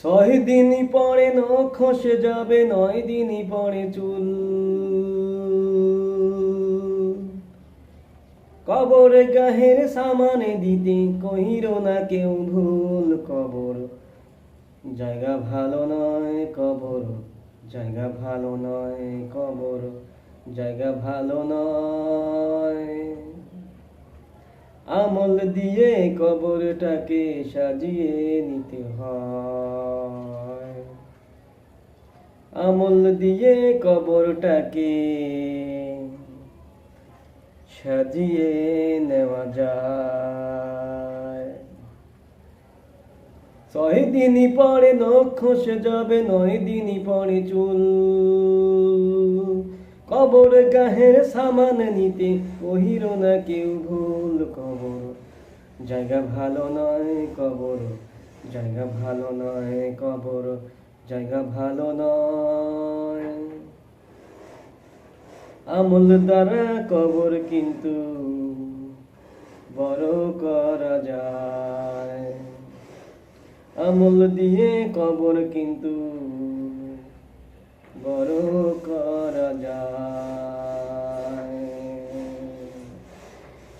ছয় দিনই পরে নখ খসে যাবে, নয় দিনই পরে চুল। কবর গাহের সামানে দিতে কহির না কেউ ভুল কবর। জায়গা ভালো নয় কবর, জায়গা ভালো নয় কবর, জায়গা ভালো নয় আমল দিয়ে কবরটাকে সাজিয়ে নিতে হয়। আমল দিয়ে কবরটাকে সাজিয়ে নেওয়া যায়। ছয় দিনই পরে নখ খসে যাবে নয় দিনই পরে চুল। কবর গাহের সামান নিতে কহির না কেউ ভুল কবর। জায়গা ভালো নয় কবর, জায়গা ভালো নয় কবর, জায়গা ভালো নয়। আমল দ্বারা কবর কিন্তু বড় করা যায়। আমল দিয়ে কবর কিন্তু বড় করা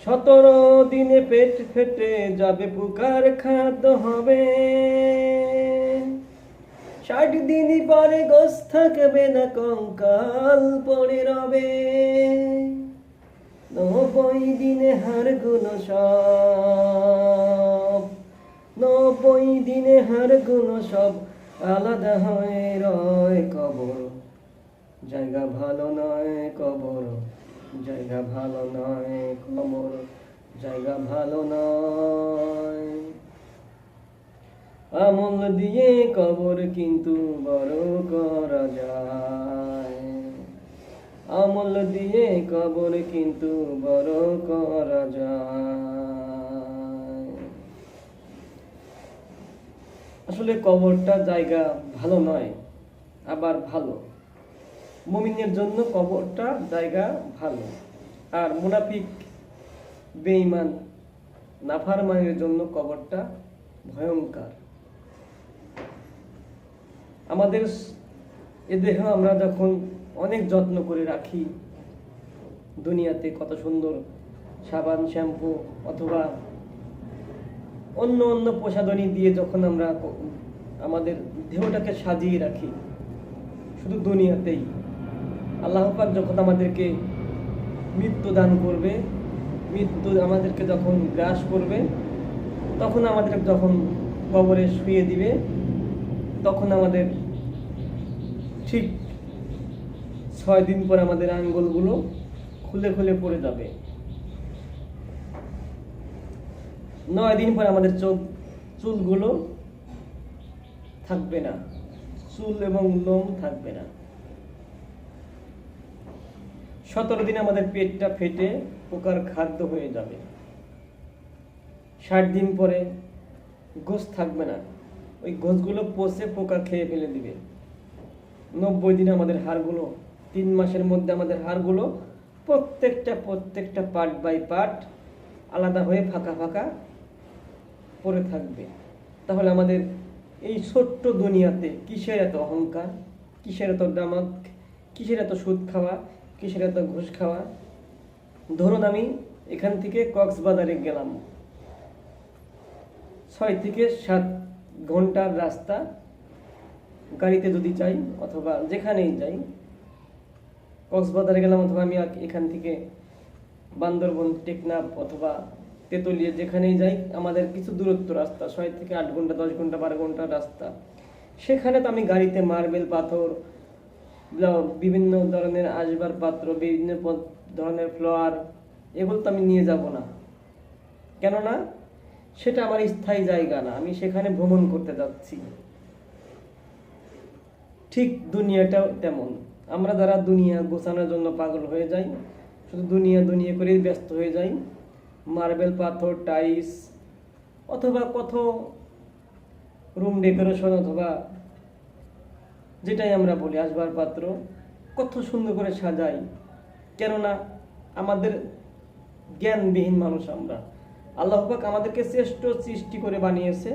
সতেরো দিনে পেট ফেটে যাবে, পুকার খাদ্য হবে। ষাট দিনই পরে গোস থাকবে না, কঙ্কাল পড়ে রবে। নব্বই দিনে হারগুলো সব, নব্বই দিনে হারগুলো সব। আলাদা হয়ে রয় কবর। জায়গা ভালো নয় কবর, জায়গা ভালো নয় কবর, জায়গা ভালো নয়। আমল দিয়ে কবর কিন্তু বড় করা যায়। আমল দিয়ে কবর কিন্তু বড় করা যায়। আসলে কবরটা জায়গা ভালো নয়, আবার ভালো। মুমিনের জন্য কবরটা জায়গা ভালো। আর মুনাফিক, বেঈমান, নাফারমানের জন্য কবরটা ভয়ঙ্কর আমাদের এ দেহ আমরা যখন অনেক যত্ন করে রাখি, দুনিয়াতে কত সুন্দর সাবান, শ্যাম্পু অথবা অন্য অন্য প্রসাধনী দিয়ে যখন আমরা আমাদের দেহটাকে সাজিয়ে রাখি, শুধু দুনিয়াতেই, আল্লাহ পাক যখন আমাদেরকে মৃত্যু দান করবে, মৃত্যু আমাদেরকে যখন গ্রাস করবে, তখন আমাদের যখন কবরে শুয়ে দিবে, তখন আমাদের ঠিক ছয় দিন পর আমাদের আঙ্গুলগুলো খুলে খুলে পড়ে যাবে। নয় দিন পর আমাদের চোখ, চুলগুলো থাকবে না। চুল এবং লোম থাকবে না। সতেরো দিন আমাদের পেটটা ফেটে পোকার খাদ্য হয়ে যাবে। ষাট দিন পরে গোস থাকবে না। ওই গোসগুলো পচে পোকা খেয়ে ফেলে দিবে। নব্বই দিনে আমাদের হাড়গুলো, তিন মাসের মধ্যে আমাদের হাড়গুলো প্রত্যেকটা প্রত্যেকটা পার্ট বাই পার্ট আলাদা হয়ে ফাঁকা ফাঁকা পড়ে থাকবে। তাহলে আমাদের এই ছোট্ট দুনিয়াতে কিসের এত অহংকার? কিসের এত দামাক? কিসের এত সুদ খাওয়া? কিসের এত ঘুষ খাওয়া? ধরুন আমি এখান থেকে কক্সবাজারে গেলাম। ছয় থেকে সাত ঘণ্টার রাস্তা গাড়িতে যদি যাই অথবা যেখানেই যাই, কক্সবাজারে গেলাম অথবা আমি এখান থেকে বান্দরবন, টেকনাফ অথবা তেতুলিয়া, যেখানেই যাই, আমাদের কিছু দূরত্ব রাস্তা, ছয় থেকে আট ঘণ্টা, দশ ঘণ্টা, বারো ঘণ্টার রাস্তা। সেখানে তো আমি গাড়িতে মার্বেল, পাথর বিভিন্ন ধরনের আসবার পাত্র, বিভিন্ন ধরনের ফ্লোয়ার, এগুলো তো আমি নিয়ে যাব না। কেননা, সেটা আমার স্থায়ী জায়গা না, আমি সেখানে ভ্রমণ করতে যাচ্ছি। ঠিক দুনিয়াটাও তেমন। আমরা যারা দুনিয়া গোছানোর জন্য পাগল হয়ে যাই, শুধু দুনিয়া দুনিয়া করেই ব্যস্ত হয়ে যাই মার্বেল পাথর, টাইলস, অথবা কত রুম ডেকোরেশন অথবা যেটাই আমরা বলি আসবার পাত্র, কত সুন্দর করে সাজাই। কেননা আমাদের জ্ঞানবিহীন মানুষ আমরা। আল্লাহ পাক আমাদেরকে শ্রেষ্ঠ সৃষ্টি করে বানিয়েছে,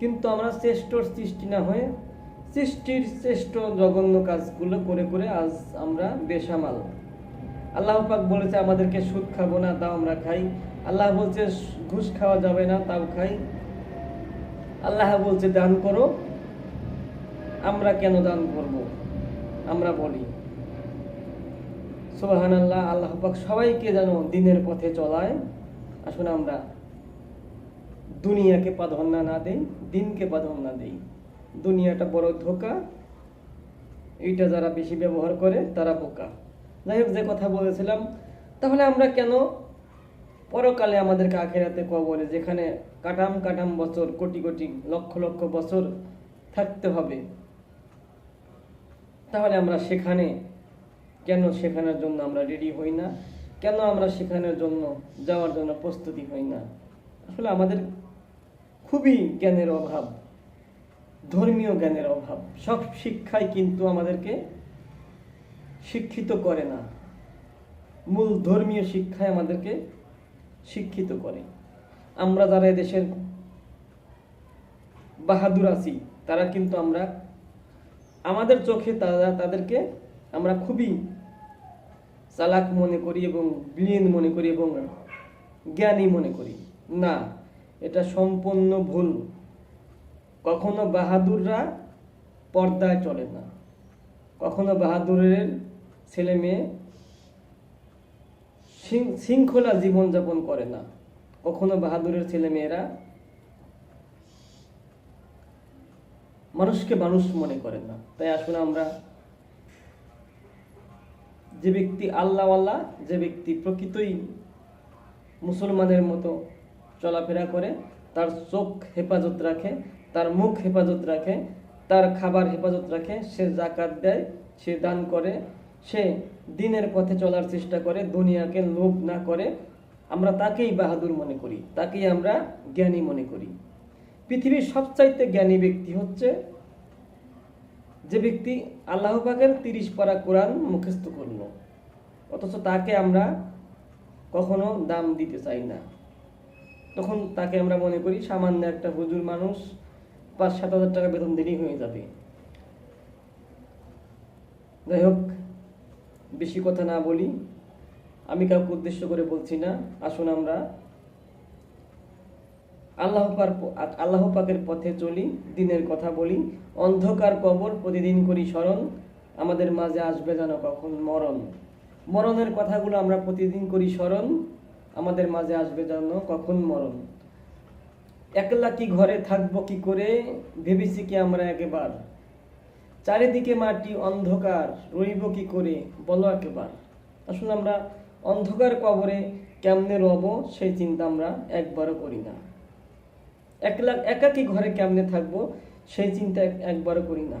কিন্তু আমরা শ্রেষ্ঠর সৃষ্টি না হয়ে সৃষ্টির শ্রেষ্ঠ জঘন্য কাজগুলো করে করে আজ আমরা বেসামাল। আল্লাহ পাক বলেছে, আমাদেরকে সুদ খাব না তাও আমরা খাই আল্লাহ বলছে, ঘুষ খাওয়া যাবে না, তাও খাই। আল্লাহ বলছে, দান করো, আমরা কেন দান করব? আমরা বলি সুবাহান আল্লাহ আল্লাহ পাক সবাইকে যেন দিনের পথে চলায়। আসুন আমরা দুনিয়াকে প্রাধান্য না দেই, দিনকে প্রাধান্য দেই। দুনিয়াটা বড় ধোকা, এইটা যারা বেশি ব্যবহার করে, তারা বোকা। যাই হোক, যে কথা বলেছিলাম, তাহলে আমরা কেন পরকালে আমাদেরকে আখেরাতে কবরে যেখানে কাটাম কাটাম বছর, কোটি কোটি, লক্ষ লক্ষ বছর থাকতে হবে। তাহলে আমরা সেখানে কেন সেখানের জন্য আমরা রেডি হই না? কেন আমরা সেখানের জন্য যাওয়ার জন্য প্রস্তুতি হই না? আসলে আমাদের খুবই জ্ঞানের অভাব, ধর্মীয় জ্ঞানের অভাব। সব শিক্ষাই কিন্তু আমাদেরকে শিক্ষিত করে না। মূল ধর্মীয় শিক্ষায় আমাদেরকে শিক্ষিত করে। আমরা যারা দেশের বাহাদুর আছি, তারা কিন্তু আমরা, আমাদের চোখে তারা তাদেরকে আমরা খুবই চালাক মনে করি এবং ব্রিলিয়েন্ট মনে করি এবং জ্ঞানী মনে করি। না, এটা সম্পূর্ণ ভুল। কখনো বাহাদুররা পর্দায় চলে না। কখনো বাহাদুরের ছেলে মেয়ে শৃঙ্খলা জীবনযাপন করে না। কখনো বাহাদুরের ছেলে মেয়েরা মানুষকে মানুষ মনে করে না। তাই আসুন আমরা যে ব্যক্তি আল্লাহ আল্লাহ যে ব্যক্তি প্রকৃতই মুসলমানের মতো চলাফেরা করে, তার চোখ হেফাজত রাখে, তার মুখ হেফাজত রাখে, তার খাবার হেফাজত রাখে, সে জাকাত দেয়, সে দান করে সে দিনের পথে চলার চেষ্টা করে, দুনিয়াকে লোভ না করে। আমরা তাকেই বাহাদুর মনে করি, তাকেই আমরা জ্ঞানী মনে করি। পৃথিবীর সবচাইতে জ্ঞানী ব্যক্তি হচ্ছে যে ব্যক্তি আল্লাহ পাকের তিরিশ পারা কোরআন মুখস্থ করল। অথচ তাকে আমরা কখনো দাম দিতে চাই না। তখন তাকে আমরা মনে করি, সামান্য একটা হুজুর মানুষ পাঁচ সাত হাজার টাকা বেতন দিলেই হয়ে যাবে। যাই হোক বেশি কথা না বলি। আমি কাউকে উদ্দেশ্য করে বলছি না। আসুন আমরা আল্লাহ আল্লাহ পাকের পথে চলি, দিনের কথা বলি। অন্ধকার কবর প্রতিদিন করি স্মরণ। আমাদের মাঝে আসবে যেন কখন মরণ। মরণের কথাগুলো আমরা প্রতিদিন করি স্মরণ। আমাদের মাঝে আসবে যেন কখন মরণ। একলা কি ঘরে থাকব কি করে? ভেবেছি কি আমরা একেবার। চারিদিকে মাটি অন্ধকার, রইব কি করে? বলো একবার। আসলে আমরা অন্ধকার কবরে কেমনে রব, সেই চিন্তা আমরা একবারও করি না। একলা, একাকি ঘরে কেমনে থাকব, সেই চিন্তা একবারও করি না।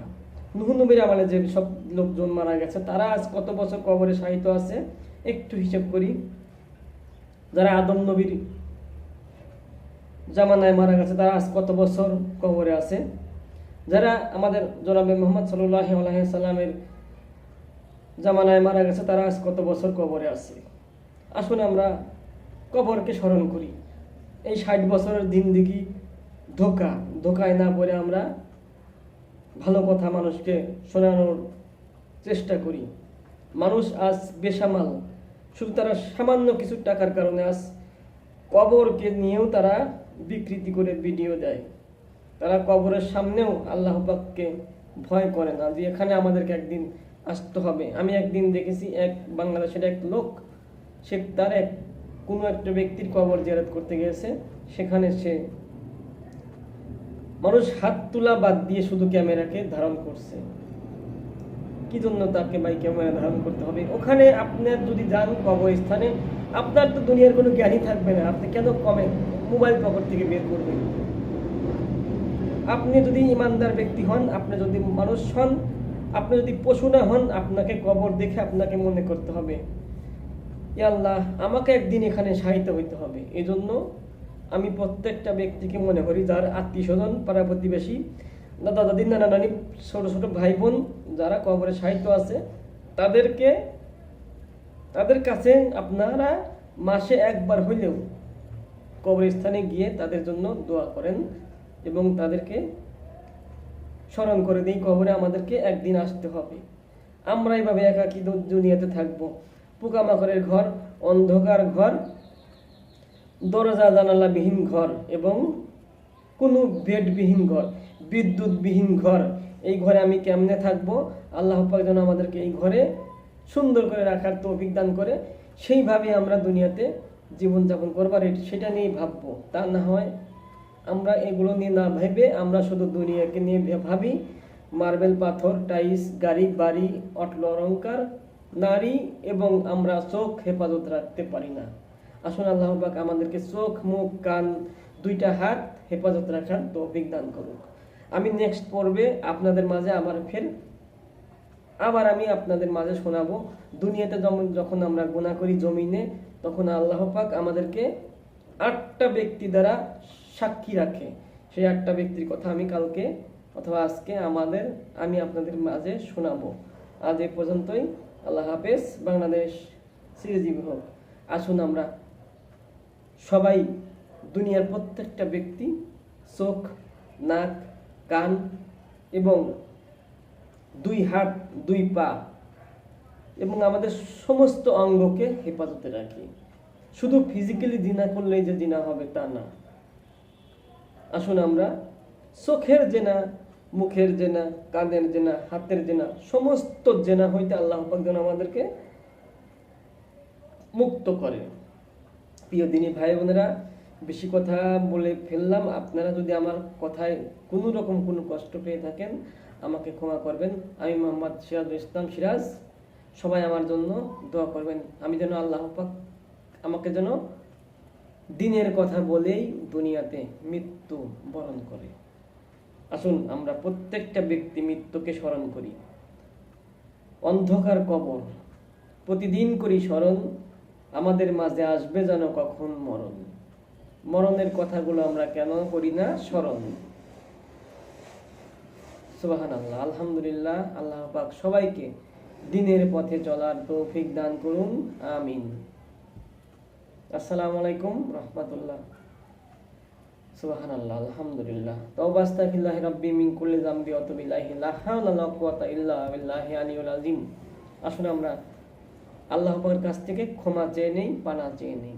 নুহ নবীর আমলে যে সব লোকজন মারা গেছে, তারা আজ কত বছর কবরে সাহিত্য আছে, একটু হিসাব করি। যারা আদম নবীর জামানায় মারা গেছে, তারা আজ কত বছর কবরে আছে? যারা আমাদের জনাবে মোহাম্মদ সাল্লাহ সাল্লামের জামানায় মারা গেছে, তারা আজ কত বছর কবরে আছে? আসুন আমরা কবরকে স্মরণ করি। এই ষাট বছরের দিন দিঘি ধোকা, ধোকায় না পড়ে আমরা ভালো কথা মানুষকে শোনানোর চেষ্টা করি। মানুষ আজ বেসামাল, শুধু তারা সামান্য কিছু টাকার কারণে আজ কবরকে নিয়েও তারা বিকৃতি করে ভিডিও দেয়। তারা কবরের সামনেও আল্লাহ পাককে ভয় করে না যে এখানে আমাদেরকে একদিন আসতে হবে। আমি একদিন দেখেছি এক বাংলাদেশের এক লোক, সে তার এক, কোনো একটা ব্যক্তির কবর জিয়ারত করতে গিয়েছে। সেখানে সে মানুষ হাত তোলা বাদ দিয়ে শুধু ক্যামেরাকে ধারণ করছে। কি জন্য তাকে ভাই ক্যামেরা ধারণ করতে হবে? ওখানে আপনার যদি যান কবরস্থানে, আপনার তো দুনিয়ার কোনো জ্ঞানই থাকবে না। আপনি কেন কমে মোবাইল পকেট থেকে বের করবেন? আপনি যদি ইমানদার ব্যক্তি হন, আপনি যদি মানুষ হন, আপনি যদি পশু না হন, আপনাকে কবর দেখে আপনাকে মনে করতে হবে "ইয়া আল্লাহ, আমাকে একদিন এখানে সাহিত্য হইতে হবে। এই জন্য আমি প্রত্যেকটা ব্যক্তিকে মনে করি, যার আত্মীয় স্বজন পাড়া প্রতিবেশী, দাদা দাদি নানা নানি, ছোটো ছোট ভাই বোন, যারা কবরে সাহিত্য আছে, তাদেরকে, তাদের কাছে আপনারা মাসে একবার হইলেও কবরস্থানে গিয়ে তাদের জন্য দোয়া করেন। এবং তাদেরকে স্মরণ করে দিই, কবরে আমাদেরকে একদিন আসতে হবে। আমরা এইভাবে একাকী দু- দুনিয়াতে থাকব। পোকামাকড়ের ঘর, অন্ধকার ঘর, দরজা, জানালাবিহীন ঘর এবং কোনো বেডবিহীন ঘর, বিদ্যুৎবিহীন ঘর। এই ঘরে আমি কেমনে থাকব? আল্লাহ যেন আমাদেরকে এই ঘরে সুন্দর করে রাখার তৌফিক দান করে। সেইভাবে আমরা দুনিয়াতে জীবনযাপন করবার সেটা নিয়ে ভাববো। তা না হয় আমরা এগুলো নিয়ে না ভেবে আমরা শুধু দুনিয়াকে নিয়ে ভাবি। মার্বেল পাথর টাইস গাড়ি, বাড়ি, অটল অলঙ্কার নারী এবং আমরা চোখ হেফাজত রাখতে পারি না। আসুন আল্লাহ পাক আমাদেরকে চোখ, মুখ, কান দুইটা হাত হেফাজত রাখার তৌফিক দান করুক। আমি নেক্সট পর্বে আপনাদের মাঝে আবার ফের, আবার আমি আপনাদের মাঝে শোনাবো। দুনিয়াতে যেমন যখন আমরা গুণা করি জমিনে, তখন আল্লাহ পাক আমাদেরকে আটটা ব্যক্তি দ্বারা সাক্ষী রাখে। সেই একটা ব্যক্তির কথা আমি কালকে অথবা আজকে আমাদের, আমি আপনাদের মাঝে শোনাবো। আজ এ পর্যন্তই। আল্লাহ হাফেজ। বাংলাদেশ চিরজীবী হোক। আসুন আমরা সবাই দুনিয়ার প্রত্যেকটা ব্যক্তি চোখ, নাক, কান এবং দুই হাত, দুই পা এবং আমাদের সমস্ত অঙ্গকে হেফাজতে রাখি। শুধু ফিজিক্যালি জিনা করলেই যে জিনা হবে তা না। আসুন আমরা। চোখের জেনা, মুখের জেনা কানের জেনা, হাতের জেনা, সমস্ত জেনা হইতে আল্লাহ যেন আমাদেরকে মুক্ত করে। প্রিয় দিনী ভাই বোনেরা, বেশি কথা বলে ফেললাম। আপনারা যদি আমার কথায় কোনো রকম কোনো কষ্ট পেয়ে থাকেন, আমাকে ক্ষমা করবেন। আমি মোহাম্মদ সিরাজুল ইসলাম সিরাজ। সবাই আমার জন্য দোয়া করবেন। আমি যেন আল্লাহ পাক আমাকে যেন দিনের কথা বলেই দুনিয়াতে মৃত্যু বরণ করে। আসুন আমরা প্রত্যেকটা ব্যক্তি মৃত্যুকে স্মরণ করি। অন্ধকার কবর, প্রতিদিন করি স্মরণ, আমাদের মাঝে আসবে যেন কখন মরণ। মরণের কথাগুলো আমরা কেন করি না? স্মরণ। সুবাহান আল্লাহ আলহামদুলিল্লাহ, আল্লাহ পাক সবাইকে দিনের পথে চলার তৌফিক দান করুন, আমিন। আসসালামু আলাইকুম রহমতুল্লাহ। সুবাহান আল্লাহ আলহামদুলিল্লাহ। তওবা আস্তাগফিরুল্লাহি রাব্বি মিন কুল্লি যামবি ওয়া তুবু ইলাইহি, লা হাওলা ওয়া লা কুওয়াতা ইল্লা আসুন আমরা আল্লাহ পাকের কাছ থেকে ক্ষমা চেয়ে নেই, পানা চেয়ে নেই।